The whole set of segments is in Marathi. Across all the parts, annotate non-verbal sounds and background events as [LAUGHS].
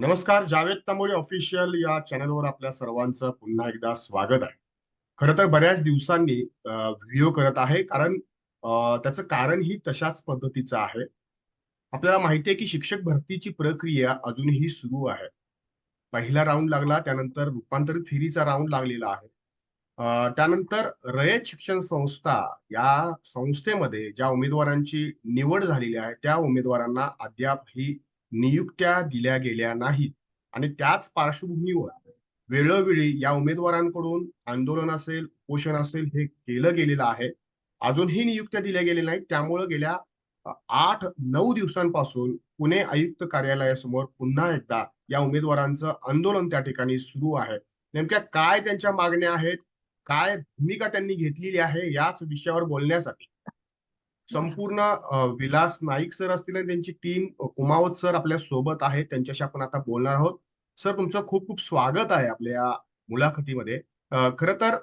नमस्कार जावेद तांबोळी ऑफिशियल या चॅनलवर आपल्या सर्वांचं पुन्हा एकदा स्वागत आहे. खरं तर बऱ्याच दिवसांनी व्हिडिओ करत आहे कारण त्याचं कारण ही तशाच पद्धतीचं आहे. आपल्याला माहिती आहे की शिक्षक भरतीची प्रक्रिया अजूनही सुरू आहे. पहिला राऊंड लागला त्यानंतर रूपांतरित फेरीचा राऊंड लागलेला आहे. त्यानंतर रयत शिक्षण संस्था या संस्थेमध्ये ज्या उमेदवारांची निवड झालेली आहे त्या उमेदवारांना अद्याप ही नियुक्त्या दिल्या गेल्या नाहीत. आणि त्याच पार्श्वभूमीवर वेळोवेळी या उमेदवारांकडून आंदोलन असेल उपोषण असेल हे केलं गेलेलं आहे. अजूनही नियुक्त्या दिल्या गेलेल्या नाहीत. त्यामुळे गेल्या आठ नऊ दिवसांपासून पुणे आयुक्त कार्यालयासमोर पुन्हा एकदा या उमेदवारांचं आंदोलन त्या ठिकाणी सुरू आहे. नेमक्या काय त्यांच्या मागण्या आहेत? काय भूमिका त्यांनी घेतलेली आहे? याच विषयावर बोलण्यासाठी संपूर्ण विलास नाईक सर असतील आणि त्यांची टीम कुमावत सर आपल्यासोबत आहे त्यांच्याशी आपण आता बोलणार आहोत. सर तुमचं खूप खूप स्वागत आहे आपल्या या मुलाखतीमध्ये. खरं तर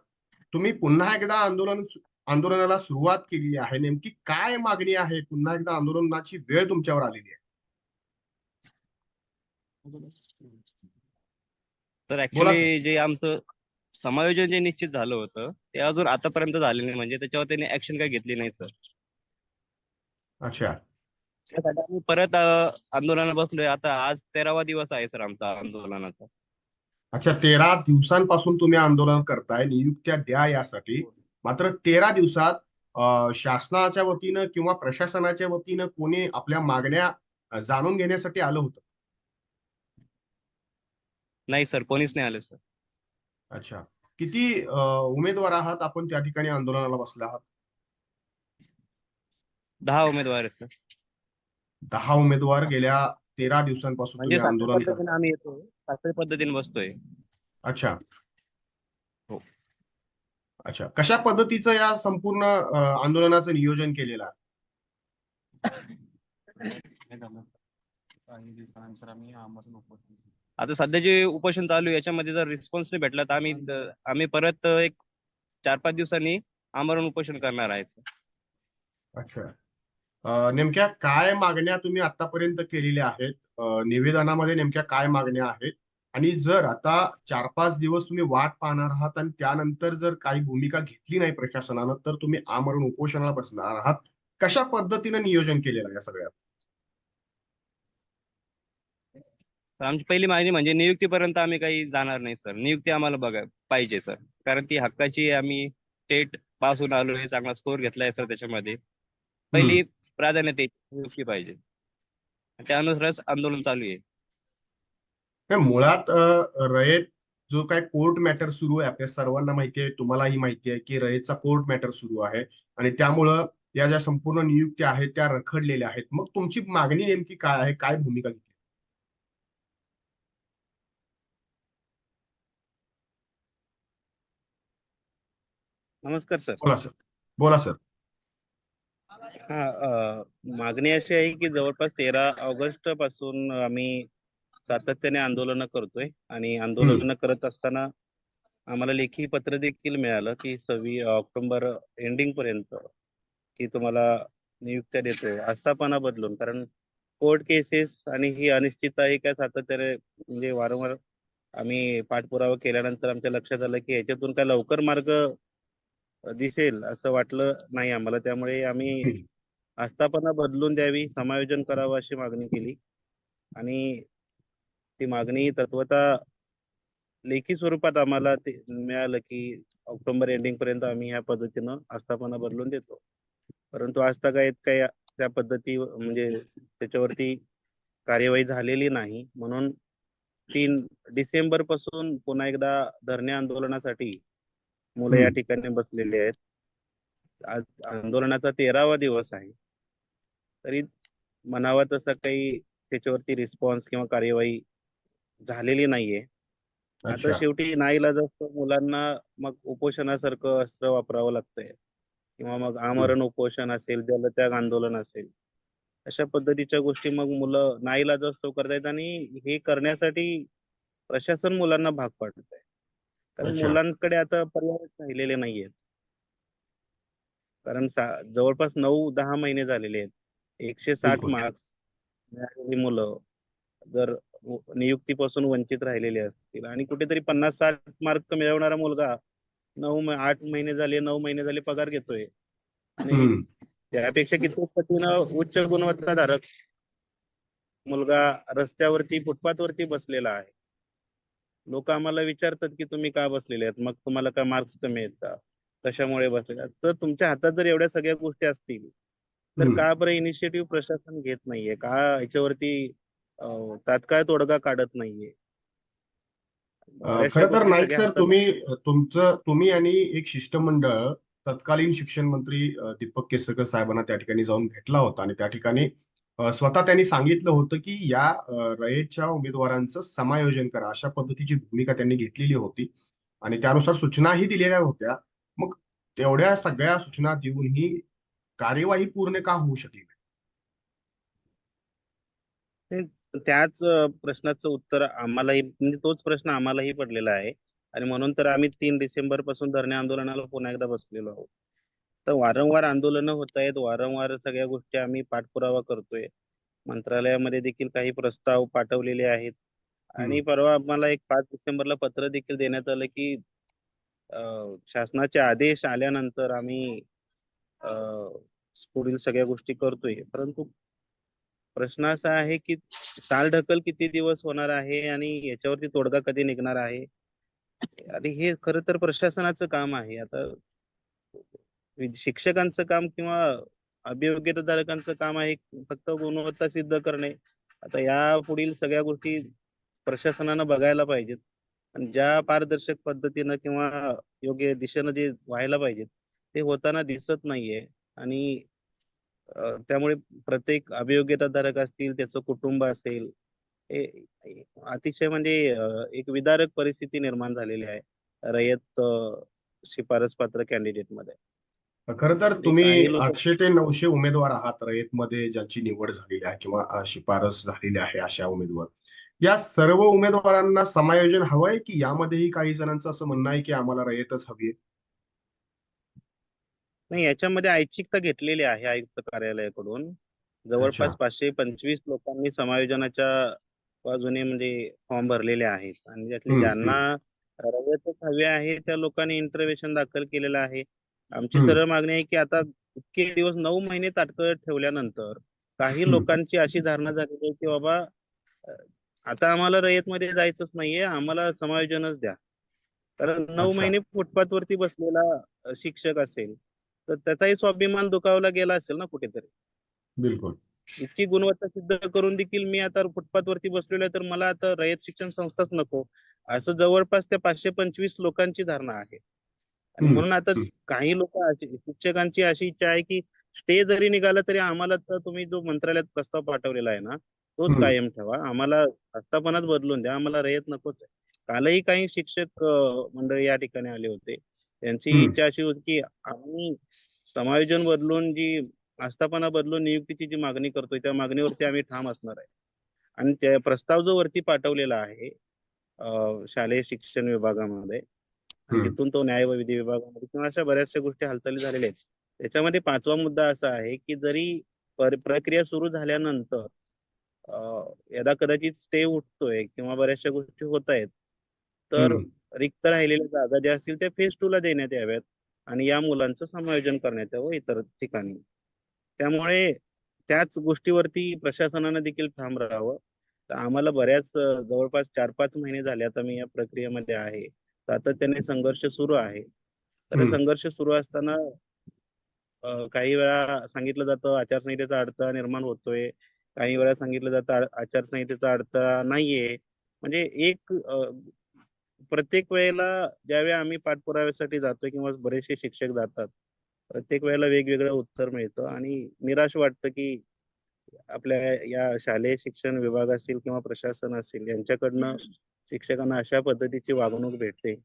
तुम्ही पुन्हा एकदा आंदोलन आंदोलनाला सुरुवात केलेली आहे. नेमकी काय मागणी आहे? पुन्हा एकदा आंदोलनाची वेळ तुमच्यावर आलेली आहे. तर ऍक्च्युली जे आमचं समायोजन जे निश्चित झालं होतं ते अजून आतापर्यंत झाले नाही. म्हणजे त्याच्यावर त्यांनी ऍक्शन काही घेतली नाही सर अच्छा. त्यासाठी आम्ही परत आंदोलनाला बसलोय. आता आज तेरावा दिवस आहे सर आमचा आंदोलनाचा. अच्छा तेरा दिवसांपासून तुम्ही आंदोलन करताय. नियुक्त्या द्या यासाठी. मात्र तेरा दिवसात अ, शासनाच्या वतीनं किंवा प्रशासनाच्या वतीनं कोणी आपल्या मागण्या अ, जाणून घेण्यासाठी आलं होतं? नाही सर कोणीच नाही आले सर. अच्छा. किती अ, उमेदवार आहात? आपण त्या ठिकाणी आंदोलनाला बसले आहात. दहा उमेदवार आहेत सर दहा उमेदवार गेल्या तेरा दिवसांपासून म्हणजे तुम्ही साखळी आंदोलन पद्धतीने आम्ही येतो साखळी पद्धतीने बसतोय. अच्छा. हो. अच्छा. कशा पद्धतीचं या संपूर्ण अ, आंदोलनाचं नियोजन केलेलं आहे? आता सध्या जे उपोषण चालू आहे याच्यामध्ये जर रिस्पॉन्स नाही भेटला तर आम्ही आम्ही परत एक चार पाच दिवसांनी आमरण उपोषण करणार आहेत. अच्छा. नेमक्या काय मागण्या तुम्ही आतापर्यंत केलेल्या आहेत? निवेदनामध्ये नेमक्या काय मागण्या आहेत? आणि जर आता चार पाच दिवस तुम्ही वाट पाहणार आहात आणि त्यानंतर जर काही भूमिका घेतली नाही प्रशासनानं तर तुम्ही आमरण उपोषणाला बसणार आहात. कशा पद्धतीनं नियोजन केलेलं आहे या सगळ्यात? आमची पहिली मागणी म्हणजे नियुक्तीपर्यंत आम्ही काही जाणार नाही सर. नियुक्ती आम्हाला बघा पाहिजे सर. कारण ती हक्काची आहे. आम्ही स्टेटपासून आलोय चांगला स्कोर घेतलाय सर त्याच्यामध्ये. पहिली प्राधान्य पाहिजे. त्यानुसारच आंदोलन चालू आहे. मुळात रयत जो काय कोर्ट मॅटर सुरू आहे आपल्या सर्वांना माहिती आहे तुम्हालाही माहिती आहे की रयतचा कोर्ट मॅटर सुरू आहे. आणि त्यामुळं या ज्या संपूर्ण नियुक्त्या आहेत त्या रखडलेल्या आहेत. मग तुमची मागणी नेमकी काय आहे? काय भूमिका घेतली? नमस्कार सर. बोला सर. बोला सर. हा अ, मागणी अशी आहे की जवळपास तेरा ऑगस्टपासून आम्ही सातत्याने आंदोलनं करतोय आणि आंदोलनं करत असताना आम्हाला लेखी पत्र देखील मिळालं की सव्वीस ऑक्टोबर एंडिंग पर्यंत की तुम्हाला नियुक्त्या देतोय आस्थापना बदलून. कारण कोर्ट केसेस आणि ही अनिश्चितता ही काय सातत्याने म्हणजे वारंवार आम्ही पाठपुरावा केल्यानंतर आमच्या लक्षात आलं की याच्यातून काय लवकर मार्ग दिसेल असं वाटलं नाही आम्हाला. त्यामुळे आम्ही [LAUGHS] आस्थापना बदलून द्यावी समायोजन करावं अशी मागणी केली. आणि ती मागणी तत्वता लेखी स्वरूपात आम्हाला ते मिळालं की ऑक्टोबर एंडिंग पर्यंत आम्ही ह्या पद्धतीनं आस्थापना बदलून देतो. परंतु आजतागायत काही त्या पद्धती म्हणजे त्याच्यावरती कार्यवाही झालेली नाही. म्हणून तीन डिसेंबरपासून पुन्हा एकदा धरणे आंदोलनासाठी मुलं या. ठिकाणी बसलेली आहेत. आज आंदोलनाचा तेरावा दिवस आहे. तरी म्हणावा तसा काही त्याच्यावरती रिस्पॉन्स किंवा कार्यवाही झालेली नाहीये. आता शेवटी नाईलाज असतो मुलांना मग उपोषणासारखं अस्त्र वापरावं लागतंय किंवा मग आमरण उपोषण असेल जलत्याग आंदोलन असेल अशा पद्धतीच्या गोष्टी मग मुलं नाईलाज असतो करतायत आणि हे करण्यासाठी प्रशासन मुलांना भाग पाडत आहे कारण अच्छा. मुलांकडे आता पर्याय राहिलेले नाहीयेत कारण सा- जवळपास नऊ दहा महिने झालेले आहेत एकशे साठ बिलकुल. मार्क्स मिळालेली मुलं जर व- नियुक्तीपासून वंचित राहिलेले असतील आणि कुठेतरी पन्नास साठ मार्क मिळवणारा मुलगा नऊ म- आठ महिने झाले नऊ महिने झाले पगार घेतोय आणि हम्म. त्यापेक्षा किती पटीनं उच्च गुणवत्ताधारक मुलगा रस्त्यावरती फुटपाथ वरती बसलेला आहे लोक आम्हाला विचारतात की तुम्ही का बसलेले आहेत? मग तुम्हाला काय मार्क्स कमी आहेत का कशामुळे बसलेले आहेत? तर तुमच्या हातात जर एवढ्या सगळ्या गोष्टी असतील तर. का बरं इनिशिएटिव्ह प्रशासन घेत नाहीये? का याच्यावरती तात्काळ तोडगा काढत नाहीये? खरं तर नाईक सर. तुम्ही तुमचं तुम्ही आणि एक शिष्टमंडळ तत्कालीन शिक्षण मंत्री दीपक केसरकर साहेबांना त्या ठिकाणी जाऊन भेटला होता आणि त्या ठिकाणी स्वतः त्यांनी सांगितलं होतं की या रयतच्या उमेदवारांचं समायोजन करा अशा पद्धतीची भूमिका त्यांनी घेतलेली होती. आणि त्यानुसार सूचनाही दिलेल्या होत्या. मग तेवढ्या सगळ्या सूचना देऊनही कार्यवाही पूर्ण का होऊ शकली नाही? त्याच प्रश्नाचं उत्तर आम्हालाही म्हणजे तोच प्रश्न आम्हालाही पडलेला आहे. आणि म्हणून तर आम्ही तीन डिसेंबरपासून धरणे आंदोलनाला पुन्हा एकदा बसलेलो आहोत. तर वारंवार आंदोलनं होत आहेत. वारंवार सगळ्या गोष्टी आम्ही पाठपुरावा करतोय. मंत्रालयामध्ये देखील काही प्रस्ताव पाठवलेले आहेत. आणि परवा आम्हाला एक पाच डिसेंबरला पत्र देखील देण्यात आलं की शासनाचे आदेश आल्यानंतर आम्ही अं, पुढील सगळ्या गोष्टी करतोय. परंतु प्रश्न असा आहे की चालढकल किती दिवस होणार आहे आणि याच्यावरती तोडगा कधी निघणार आहे? आणि हे खरं तर प्रशासनाचं काम आहे. आता शिक्षकांचं काम किंवा अभियोग्यताधारकांचं काम आहे फक्त गुणवत्ता सिद्ध करणे. आता या पुढील सगळ्या गोष्टी प्रशासनानं बघायला पाहिजेत. आणि ज्या पारदर्शक पद्धतीनं किंवा योग्य दिशेनं जे व्हायला पाहिजेत ते होताना दिसत नाहीये. आणि त्यामुळे प्रत्येक अभियोग्यताधारक असतील त्याचं कुटुंब असेल हे अतिशय म्हणजे एक विदारक परिस्थिती निर्माण झालेली आहे. रयत शिफारस पात्र कॅन्डिडेटमध्ये खरं तर तुम्ही आठशे ते नऊशे उमेदवार आहात रयतमध्ये ज्यांची निवड झालेली आहे किंवा शिफारस झालेली आहे अशा उमेदवार. या सर्व उमेदवारांना समायोजन हवंय की यामध्येही काही जणांचं असं म्हणणं आहे की आम्हाला रयतच हवी आहे नाही याच्यामध्ये ऐच्छिकता घेतलेली आहे आयुक्त कार्यालयाकडून. जवळपास. पाचशे पंचवीस लोकांनी समायोजनाच्या बाजूने म्हणजे फॉर्म भरलेले आहेत. आणि त्यातले ज्यांना रयतच हवे आहे त्या लोकांनी इंटरव्हेशन दाखल केलेलं आहे. आमची. सरळ मागणी आहे की आता इतके दिवस नऊ महिने ताटकळत ठेवल्यानंतर काही. लोकांची अशी धारणा झालेली आहे की बाबा आता आम्हाला रयतमध्ये जायचंच नाहीये आम्हाला समायोजनच द्या कारण नऊ. महिने फुटपाथ वरती बसलेला शिक्षक असेल तर त्याचाही स्वाभिमान दुखावला गेला असेल ना कुठेतरी बिलकुल इतकी गुणवत्ता सिद्ध करून देखील मी आता फुटपाथ वरती बसलेलो आहे तर मला आता रयत शिक्षण संस्थाच नको असं जवळपास त्या पाचशे पंचवीस लोकांची धारणा आहे आणि म्हणून आता. काही लोक अशी शिक्षकांची अशी इच्छा आहे की स्टे जरी निघाला तरी आम्हाला तर तुम्ही जो मंत्रालयात प्रस्ताव पाठवलेला आहे ना तोच. कायम ठेवा आम्हाला आस्थापनाच बदलून द्या आम्हाला रयत नकोच आहे कालही काही शिक्षक मंडळी या ठिकाणी आले होते त्यांची. इच्छा अशी होती की आम्ही समायोजन बदलून जी आस्थापना बदलून नियुक्तीची जी मागणी करतोय त्या मागणीवरती आम्ही ठाम असणार आहे आणि त्या प्रस्ताव जो वरती पाठवलेला आहे शालेय शिक्षण विभागामध्ये. तिथून तो न्याय व विधी विभागामध्ये किंवा अशा बऱ्याचशा गोष्टी हालचाली झालेल्या आहेत. त्याच्यामध्ये पाचवा मुद्दा असा आहे की जरी पर- प्रक्रिया सुरू झाल्यानंतर यदा कदाचित स्टे उठतोय किंवा बऱ्याचशा गोष्टी होत आहेत तर. रिक्त राहिलेल्या जागा ज्या असतील त्या फेज टू ला देण्यात याव्यात आणि या मुलांचं समायोजन करण्यात यावं इतर ठिकाणी. त्यामुळे त्याच गोष्टीवरती प्रशासनानं देखील ठाम राहावं. तर आम्हाला बऱ्याच जवळपास चार पाच महिने झाले आता मी या प्रक्रियेमध्ये आहे. सातत्याने संघर्ष सुरू आहे. तर. संघर्ष सुरू असताना काही वेळा सांगितलं जातं आचारसंहितेचा अडथळा निर्माण होतोय. काही वेळा सांगितलं जातं आचारसंहितेचा अडथळा नाहीये. म्हणजे एक प्रत्येक वेळेला ज्यावेळी आम्ही पाठपुराव्यासाठी जातोय किंवा बरेचसे शिक्षक जातात प्रत्येक वेळेला वेगवेगळं उत्तर मिळतं आणि निराश वाटतं की आपल्या या शालेय शिक्षण विभाग असेल किंवा प्रशासन असेल यांच्याकडनं शिक्षकांना अशा पद्धतीची वागणूक भेटते.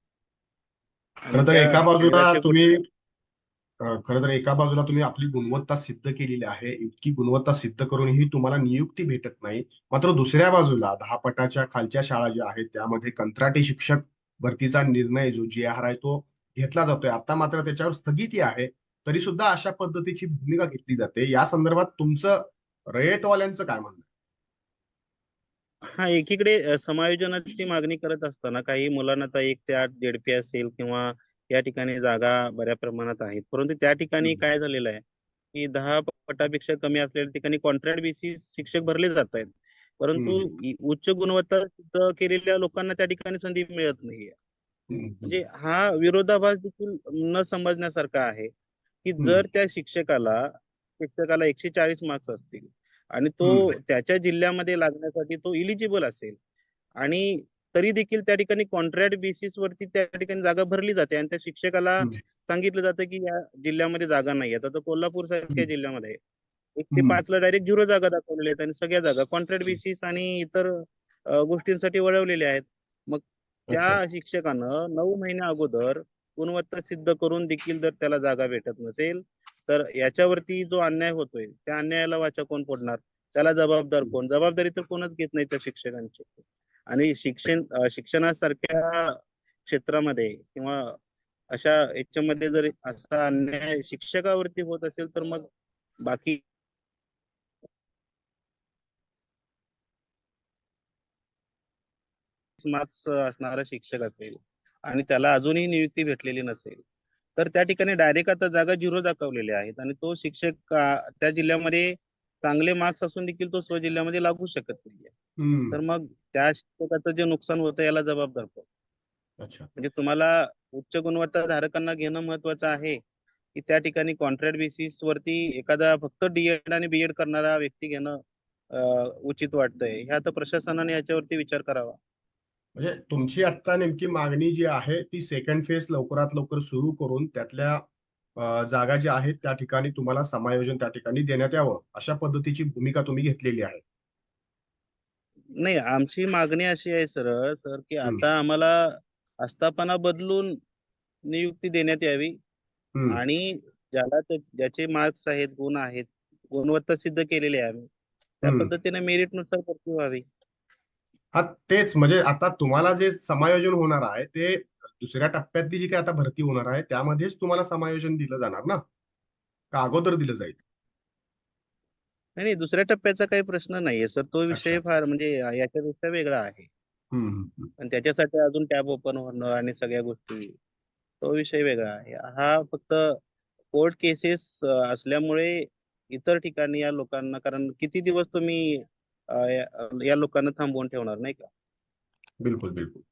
खरं तर एका बाजूला तुम्ही खरं तर एका बाजूला तुम्ही आपली गुणवत्ता सिद्ध केलेली आहे. इतकी गुणवत्ता सिद्ध करूनही तुम्हाला नियुक्ती भेटत नाही. मात्र दुसऱ्या बाजूला दहा पटाच्या खालच्या शाळा ज्या आहेत त्यामध्ये कंत्राटी शिक्षक भरतीचा निर्णय जो जी आर आहे तो घेतला जातोय. आता मात्र त्याच्यावर स्थगिती आहे. तरी सुद्धा अशा पद्धतीची भूमिका घेतली जाते. या संदर्भात तुमचं रयतवाल्यांचं काय म्हणणं? हा एकीकडे अ, समायोजनाची मागणी करत असताना काही मुलांना आता एक ते आठ जेडपी असेल किंवा या ठिकाणी जागा बऱ्या प्रमाणात आहेत परंतु त्या ठिकाणी. काय झालेलं आहे की दहा पटापेक्षा कमी असलेल्या ठिकाणी कॉन्ट्रॅक्ट बेसिस शिक्षक भरले जात आहेत परंतु. इ- उच्च गुणवत्ता सिद्ध केलेल्या लोकांना त्या ठिकाणी संधी मिळत नाहीये. म्हणजे हा विरोधाभास देखील न समजण्यासारखा आहे की. जर त्या शिक्षकाला शिक्षकाला एकशे चाळीस मार्क्स असतील आणि तो. त्याच्या जिल्ह्यामध्ये लागण्यासाठी तो इलिजिबल असेल आणि तरी देखील त्या ठिकाणी कॉन्ट्रॅक्ट बेसिस वरती त्या ठिकाणी जागा भरली जाते आणि त्या शिक्षकाला. सांगितलं जातं की या जिल्ह्यामध्ये जागा नाही आता कोल्हापूर सारख्या. जिल्ह्यामध्ये एक ते हम्म. पाचला डायरेक्ट झिरो जागा दाखवलेल्या आहेत आणि सगळ्या जागा कॉन्ट्रॅक्ट बेसिस आणि इतर गोष्टींसाठी वळवलेल्या आहेत मग त्या. शिक्षकानं नऊ महिन्या अगोदर गुणवत्ता सिद्ध करून देखील जर त्याला जागा भेटत नसेल तर याच्यावरती जो अन्याय होतोय त्या अन्यायाला वाचा कोण फोडणार? त्याला जबाबदार कोण? जबाबदारी तर कोणच घेत नाही त्या शिक्षकांची. आणि शिक्षण शिक्षणासारख्या क्षेत्रामध्ये किंवा अशा याच्यामध्ये जर असा अन्याय शिक्षकावरती होत असेल तर मग बाकी मार्क्स असणारा शिक्षक असेल आणि त्याला अजूनही नियुक्ती भेटलेली नसेल तर त्या ठिकाणी डायरेक्ट आता जागा झिरो दाखवलेल्या आहेत आणि तो शिक्षक त्या जिल्ह्यामध्ये चांगले मार्क्स असून देखील तो स्व जिल्ह्यामध्ये लागू शकत नाहीये. तर मग त्या शिक्षकाचं जे नुकसान होतं याला जबाबदार कोण अच्छा. म्हणजे तुम्हाला उच्च गुणवत्ता धारकांना घेणं महत्वाचं आहे की त्या ठिकाणी कॉन्ट्रॅक्ट बेसिस वरती एखादा फक्त डीएड आणि बीएड करणारा व्यक्ती घेणं उचित वाटतंय हे आता प्रशासनाने याच्यावरती विचार करावा म्हणजे तुमची आता नेमकी मागणी जी आहे ती सेकंड फेज लवकरात लवकर सुरू करून त्यातल्या जागा ज्या आहेत त्या ठिकाणी तुम्हाला समायोजन त्या ठिकाणी देण्यात यावं अशा पद्धतीची भूमिका तुम्ही घेतलेली आहे नाही आमची मागणी अशी आहे सर सर की. आता आम्हाला आस्थापना बदलून नियुक्ती देण्यात यावी. आणि ज्याला ज्याचे मार्क्स आहेत गुण आहेत गुणवत्ता सिद्ध केलेले आहे आम्ही त्या. पद्धतीने मेरिटनुसार भरती व्हावी हा तेच म्हणजे आता तुम्हाला जे समायोजन होणार आहे ते दुसऱ्या टप्प्यातली जी काही आता भरती होणार आहे त्यामध्येच तुम्हाला समायोजन दिलं जाणार ना? का अगोदर दिलं जाईल? नाही नाही दुसऱ्या टप्प्याचा काही प्रश्न नाहीये सर. तो विषय. फार म्हणजे याच्यापेक्षा वेगळा आहे. पण त्याच्यासाठी अजून टॅब ओपन होणं आणि सगळ्या गोष्टी तो विषय वेगळा आहे. हा फक्त कोर्ट केसेस असल्यामुळे इतर ठिकाणी या लोकांना कारण किती दिवस तुम्ही या लोकांना थांबवून ठेवणार नाही का? बिलकुल बिलकुल.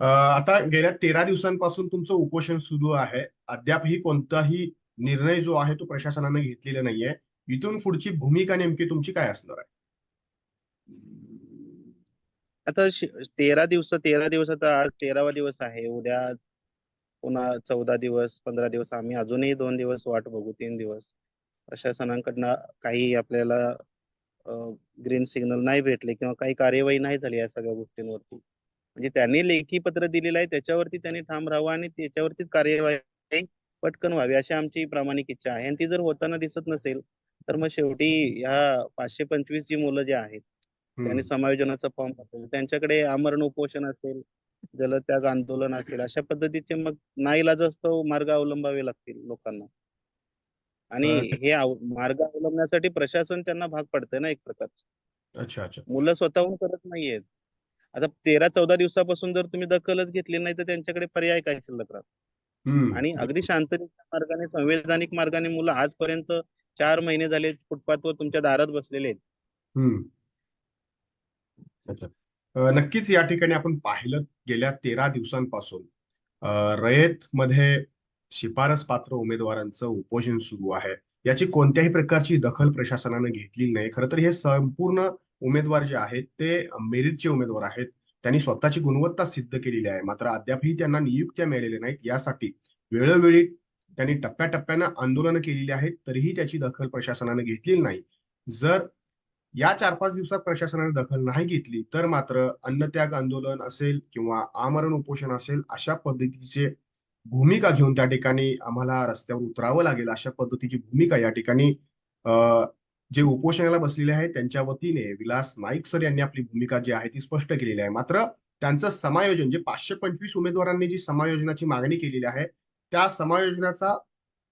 आता गेल्या तेरा दिवसांपासून तुमचं उपोषण सुरू आहे. अद्यापही कोणताही निर्णय जो आहे तो प्रशासनाने घेतलेला नाहीये. इथून पुढची भूमिका नेमकी तुमची काय असणार आहे? आता तेरा दिवस तेरा दिवस आता आज तेरावा दिवस आहे. उद्या पुन्हा चौदा दिवस पंधरा दिवस आम्ही अजूनही दोन दिवस वाट बघू तीन दिवस. प्रशासनाकडनं काही आपल्याला ग्रीन सिग्नल नाही भेटले किंवा काही कार्यवाही नाही झाली या सगळ्या गोष्टींवरती. म्हणजे त्यांनी लेखी पत्र दिलेलं आहे त्याच्यावरती त्यांनी ठाम राहावं आणि त्याच्यावरतीच कार्यवाही पटकन व्हावी अशी आमची प्रामाणिक इच्छा आहे. आणि ती जर होताना दिसत नसेल तर मग शेवटी ह्या पाचशे पंचवीस जी मुलं जे आहेत त्यांनी. समायोजनाचा फॉर्म असेल त्यांच्याकडे आमरण उपोषण असेल जलत्याग आंदोलन असेल अशा पद्धतीचे मग नाईलाजास्तव मार्ग अवलंबावे लागतील लोकांना. आणि हे. मार्ग अवलंबण्यासाठी प्रशासन त्यांना भाग पडतंय ना एक प्रकारचं. अच्छा अच्छा. मुलं स्वतःहून करत नाहीयेत. आता तेरा चौदा दिवसापासून जर तुम्ही दखलच घेतली नाही तर त्यांच्याकडे पर्याय काय शिल्लक राहतो? हम्म. आणि अगदी शांततेच्या मार्गाने संवैधानिक मार्गाने मुलं आजपर्यंत चार महिने झाले फुटपाथवर तुमच्या दारात बसलेले आहेत. हम्म. अच्छा. अ, नक्कीच या ठिकाणी आपण पाहिलं गेल्या तेरा दिवसांपासून. अ, रयत मध्ये शिफारस पात्र उमेदवारांचं उपोषण सुरू आहे. याची कोणत्याही प्रकारची दखल प्रशासनाने घेतलेली नाही. खरं तर हे संपूर्ण उमेदवार जे आहेत ते मेरिटचे उमेदवार आहेत. त्यांनी स्वतःची गुणवत्ता सिद्ध केलेली आहे. मात्र अद्यापही त्यांना नियुक्त्या मिळालेल्या नाहीत. यासाठी वेळोवेळी त्यांनी टप्प्याटप्प्यानं आंदोलनं केलेली आहेत तरीही त्याची दखल प्रशासनाने घेतलेली नाही. जर या चार पाच दिवसात प्रशासनाने दखल नाही घेतली तर मात्र अन्नत्याग आंदोलन असेल किंवा आमरण उपोषण असेल अशा पद्धतीचे भूमिका घेऊन त्या ठिकाणी आम्हाला रस्त्यावर उतरावं लागेल अशा पद्धतीची भूमिका या ठिकाणी अ, जे उपोषणाला बसलेले आहेत त्यांच्या वतीने विलास नाईक सर यांनी आपली भूमिका जी आहे ती स्पष्ट केलेली आहे. मात्र त्यांचं समायोजन जे पाचशे पंचवीस उमेदवारांनी जी समायोजनाची मागणी केलेली आहे त्या समायोजनाचा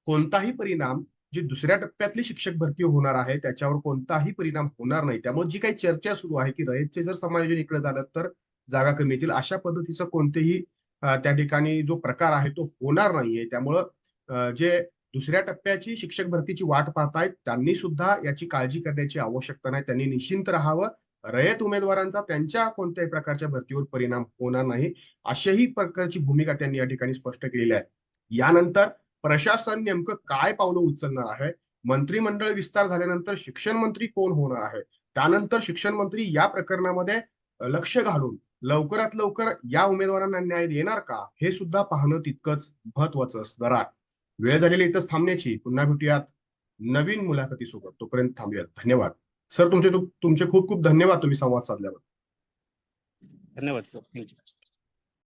कोणताही परिणाम जी दुसऱ्या टप्प्यातली शिक्षक भरती होणार आहे त्याच्यावर कोणताही परिणाम होणार नाही. त्यामुळे जी काही चर्चा सुरू आहे की रयतचे जर समायोजन इकडे झालं तर जागा कमी येतील. अशा पद्धतीचं कोणतेही त्या ठिकाणी जो प्रकार आहे तो होणार नाहीये. त्यामुळं जे दुसऱ्या टप्प्याची शिक्षक भरतीची वाट पाहतायत त्यांनी सुद्धा याची काळजी करण्याची आवश्यकता नाही. त्यांनी निश्चिंत राहावं. रयत उमेदवारांचा त्यांच्या कोणत्याही प्रकारच्या भरतीवर परिणाम होणार नाही. अशाही प्रकारची भूमिका त्यांनी या ठिकाणी स्पष्ट केलेली आहे. यानंतर प्रशासन नेमकं काय पावलं उचलणार आहे? मंत्रिमंडळ विस्तार झाल्यानंतर शिक्षण मंत्री कोण होणार आहे? त्यानंतर शिक्षण मंत्री या प्रकरणामध्ये लक्ष घालून लवकरात लवकर या उमेदवारांना न्याय देणार का? हे सुद्धा पाहणं तितकंच महत्वाचं असणार आहे वेळ झालेली इथंच थांबण्याची. पुन्हा भेटूयात नवीन मुलाखतीसोबत. तोपर्यंत थांबूयात. धन्यवाद. सर तुमचे तुमचे खूप खूप धन्यवाद तुम्ही संवाद साधल्याबद्दल. धन्यवाद. Sir thank you